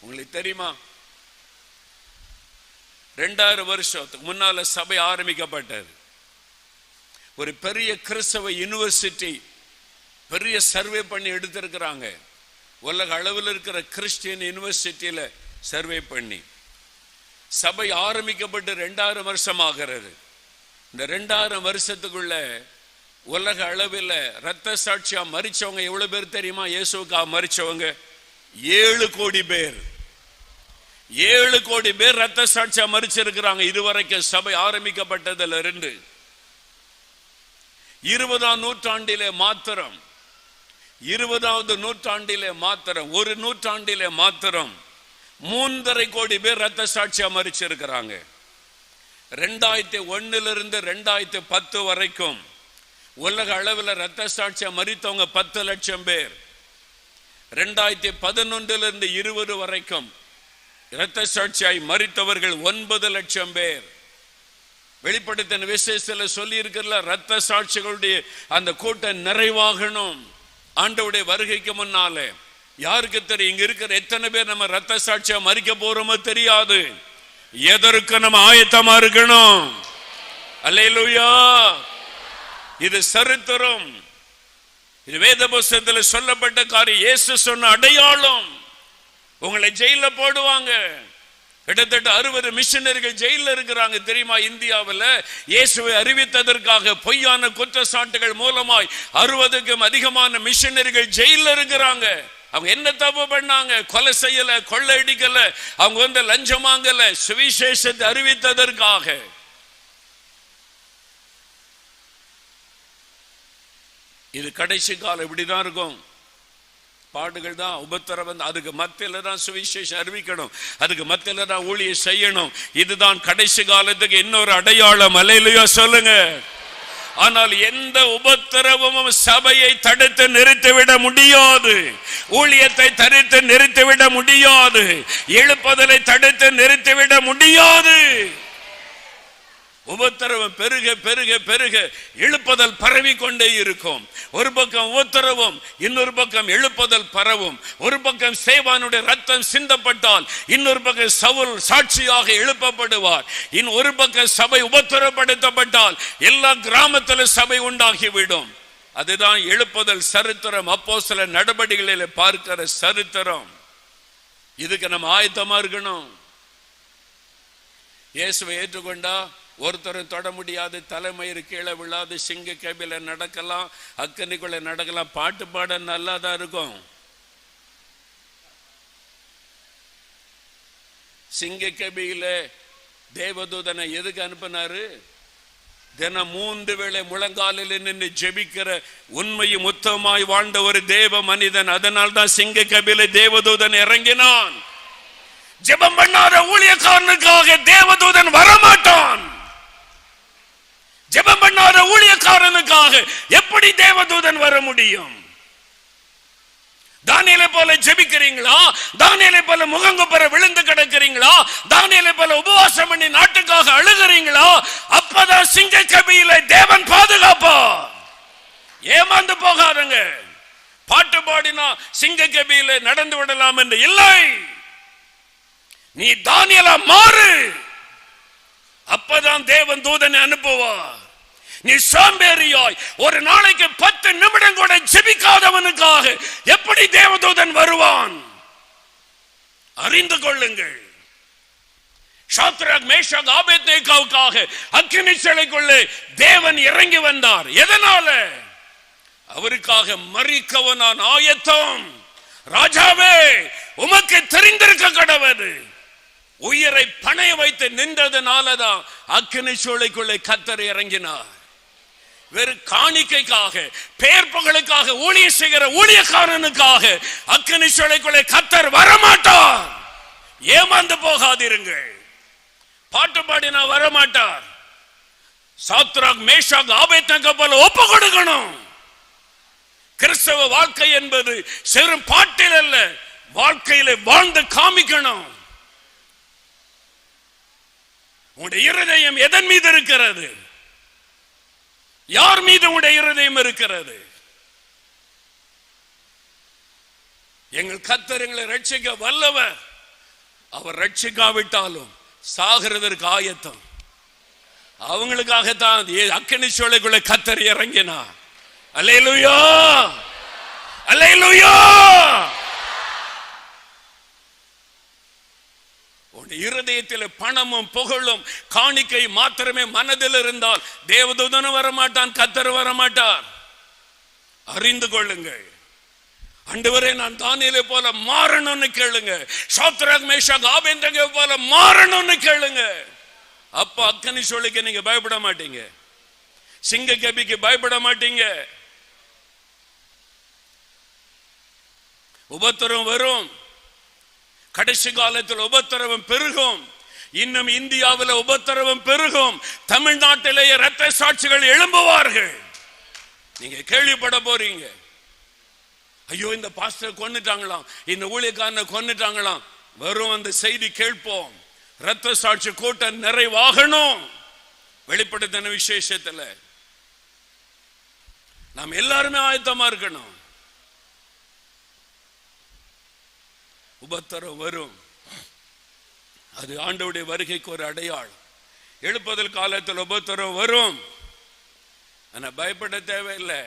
உங்களுக்கு தெரியுமா? ரெண்டாயிரம் வருஷத்துக்கு முன்னால சபை ஆரம்பிக்கப்பட்டது. ஒரு பெரிய கிறிஸ்தவ யூனிவர்சிட்டி பெரிய சர்வே பண்ணி எடுத்திருக்கிறாங்க. உலக அளவில் இருக்கிற கிறிஸ்டியன் யூனிவர்சிட்டியில சர்வே பண்ணி. சபை ஆரம்பிக்கப்பட்டு ரெண்டாயிரம் வருஷம் ஆகிறது. இந்த ரெண்டாயிரம் வருஷத்துக்குள்ள உலக அளவில் ரத்த சாட்சியா மறிச்சவங்க எவ்வளவு பேர் தெரியுமா? இயேசுக்கா மறிச்சவங்க ஏழு கோடி பேர். ஏழு கோடி பேர் ரத்த சாட்சியா மறிச்சிருக்கிறாங்க. இதுவரைக்கும் சபை ஆரம்பிக்கப்பட்டதுல இருந்து இருபதாம் நூற்றாண்டிலே மாத்திரம் இருபதாவது நூற்றாண்டிலே மாத்திரம் ஒரு நூற்றாண்டிலே மாத்திரம் மூன்றரை கோடி பேர் ரத்த சாட்சியா மறிச்சிருக்கிறாங்க. ரெண்டாயிரத்தி ஒண்ணுல இருந்து ரெண்டாயிரத்தி பத்து வரைக்கும் உலக அளவில் ரத்த சாட்சியா மறித்தவங்க பத்து லட்சம் பேர். ரெண்டாயிரத்தி பதினொன்றிலிருந்து இருபது வரைக்கும் இரத்த சாட்சியாய் மறித்தவர்கள் ஒன்பது லட்சம் பேர். வெளிப்படுத்தின விசேஷத்தில் சொல்லி இருக்கிறல ரத்த சாட்சிகளுடைய அந்த கூட்டம் நிறைவாகணும். ஆண்டவுடைய வருகைக்கு முன்னாலே. யாருக்கு தெரியும் இங்க இருக்கிற எத்தனை பேர் நம்ம ரத்த சாட்சியா மறிக்க போறோமோ தெரியாது. எதற்கு நம்ம ஆயத்தமா இருக்கணும்? அல்லேலூயா. இது சரித்திரம். இது வேத புஸ்தகத்தில் சொல்லப்பட்ட காரியம். இயேசு சொன்ன அடையாளம். உங்களை ஜெயில போடுவாங்க. கிட்டத்தட்ட அறுபது மிஷினரிகள் ஜெயில இருக்கிறாங்க. தெரியுமா இந்தியாவில்? இயேசுவை அறிவித்ததற்காக பொய்யான குற்றச்சாட்டுகள் மூலமாய் அறுபதுக்கும் அதிகமான மிஷினரிகள் ஜெயில இருக்கிறாங்க. அவங்க என்ன தப்பு பண்ணாங்க? கொலை செய்யல கொள்ளையடிக்கல அவங்க வந்து லஞ்சம் வாங்கல சுவிசேஷத்தை அறிவித்ததற்காக. இது கடைசி காலம் இப்படிதான் இருக்கும். பாடுகள் தான் உபத்திரவம். அதுக்கு மத்தியில் தான் சுவிசேஷம் அறிவிக்கணும். அதுக்கு மத்தியில் தான் ஊழியம் செய்யணும். இதுதான் கடைசி காலத்துக்கு இன்னொரு அடையாளம். அலையிலையோ சொல்லுங்க. ஆனால் எந்த உபத்திரவமும் சபையை தடுத்து நிறுத்திவிட முடியாது. ஊழியத்தை தடுத்து நிறுத்திவிட முடியாது. எழுப்புதலை தடுத்து நிறுத்திவிட முடியாது. உபத்திரவம் பெருக பெருக பெருக. எழுப்புதல் பரவி கொண்டே இருக்கும். ஒரு பக்கம் உபத்திரவும் இன்னொரு பக்கம் எழுப்புதல் பரவும். ஒரு பக்கம் சேவானுடைய ரத்தம் சிந்தப்பட்டால் இன்னொரு பக்கம் சவுல் சாட்சியாக எழுப்பப்படுவார். இன் ஒரு பக்கம் சபை உபத்திரப்படுத்தப்பட்டால் எல்லா கிராமத்தில் சபை உண்டாகிவிடும். அதுதான் எழுப்புதல் சரித்திரம். அப்போ சில நடவடிக்கைகளில் பார்க்கிற சரித்திரம். இதுக்கு நம்ம ஆயத்தமா இருக்கணும். இயேசுவை ஏற்றுக்கொண்டா ஒருத்தரும் தொட முடியாது தலைமயிறு கீழே விழாது சிங்க கபில நடக்கலாம் அக்கனிக்குள்ள நடக்கலாம். பாட்டு பாட நல்லா தான் இருக்கும். சிங்க கபியில தேவதூதனை எதுக்கு அனுப்பினாரு? தினம் மூன்று வேளை முழங்காலில் நின்று ஜெபிக்கிற உண்மையும் உத்தமாய் வாழ்ந்த ஒரு தேவ மனிதன். அதனால் தான் சிங்க கபில தேவதூதன் இறங்கினான். ஜெபம் பண்ணாத ஊழியக்காரனுக்காக தேவதூதன் வரமாட்டான். ஜெபம் பண்ணாத ஊழியக்காரனுக்காக எப்படி தேவதூதன் வர முடியும்? தானியலை போல ஜெபிக்கிறீங்களா? தானியலை போல முகங்குப்பர விழுந்து கிடக்கிறீங்களா? தானியலை போல உபவாசம் பண்ணி நாட்டுக்காக அழுகிறீங்களா? அப்பதான் சிங்க கபியில தேவன் பாதுகாப்பா. ஏமாந்து போகாதங்க. பாட்டு பாடினா சிங்க கபியில நடந்து விடலாம் என்று இல்லை. நீ தானியலா மாறு. அப்பதான் தேவன் தூதனை அனுப்புவார். நீ சோம்பேறியாய். ஒரு நாளைக்கு பத்து நிமிடம் கூட ஜெபிக்காதவனுக்காக எப்படி தேவதூதன் வருவான்? அறிந்து கொள்ளுங்கள். சாத்ராக் மேஷாக் ஆபேத்நேகாவுக்காக அக்கினி சிலைக்குள்ளே தேவன் இறங்கி வந்தார். எதனால? அவருக்காக மறிக்கவனான் ஆயத்தம். ராஜாவே உமக்கு தெரிந்திருக்க கடவுது உயிரை பணைய வைத்து நின்றதுனாலதான் அக்கினி சோலைக்குள்ளே கத்தர் இறங்கினார். வெறும் காணிக்கைக்காக பெயர் புகழுக்காக ஊழிய செய்கிற ஊழியக்காரனுக்காக அக்கனி சூளைக்குள்ளே கத்தர் வரமாட்டார். ஏமாந்து போகாதிருங்கள். பாட்டு பாடினா வரமாட்டார். சாத்ராக் மேஷாக் ஆபேத்தங்க போல ஒப்பு கொடுக்கணும். கிறிஸ்தவ வாழ்க்கை என்பது சிறும் பாட்டில் அல்ல வாழ்க்கையில வாழ்ந்து காமிக்கணும். உங்களுடைய இருதயம் எதன் மீது இருக்கிறது? யார் மீது உடைய இருதயம் இருக்கிறது? எங்கள் கத்தர் எங்களை ரட்சிக்க வல்லவர். அவர் ரட்சிக்காவிட்டாலும் சாகிறதற்கு ஆயத்தம். அவங்களுக்காகத்தான் ஏ- சோலைக்குள்ள கத்தர் இறங்கினா அல்லேலூயா! அல்லேலூயா! இருதயத்தில் பணமும் புகழும் காணிக்கை மாத்திரமே மனதில் இருந்தால் தேவதூதனும் வரமாட்டான் கத்தர் வரமாட்டார். அறிந்து கொள்ளுங்கள். அண்டுவரே நான் தானியலை போல மாறணும்னு கேளுங்க. சாத்ராக் மேஷாக் ஆபேந்தங்க போல மாறணும்னு கேளுங்க. அப்ப அக்கனி சொல்லிக்க நீங்க பயப்பட மாட்டீங்க. சிங்க கபிக்கு பயப்பட மாட்டீங்க. உபத்திரம் வரும். கடைசி காலத்தில் உபத்திரவம் பெருகும். இன்னும் இந்தியாவில் உபத்திரவம் பெருகும். தமிழ்நாட்டிலேயே இரத்த சாட்சிகள் எழும்புவார்கள். நீங்க கேள்விப்பட போறீங்க. ஐயோ இந்த பாஸ்டர் கொன்னுட்டாங்களாம். இந்த ஊழியக்காரனை கொன்னுட்டாங்களாம். வரும் அந்த செய்தி கேட்போம். இரத்த சாட்சி கூட்டம் நிறைவாகணும். வெளிப்படுத்தின விசேஷத்துல. நாம் எல்லாருமே ஆயத்தமா இருக்கணும். உபத்தரம் வரும். அது ஆண்டவுடைய வருகைக்கு ஒரு அடையாளம். எழுப்புதல் காலத்தில் உபத்தரம் வரும். ஆனா பயப்பட தேவையில்லை.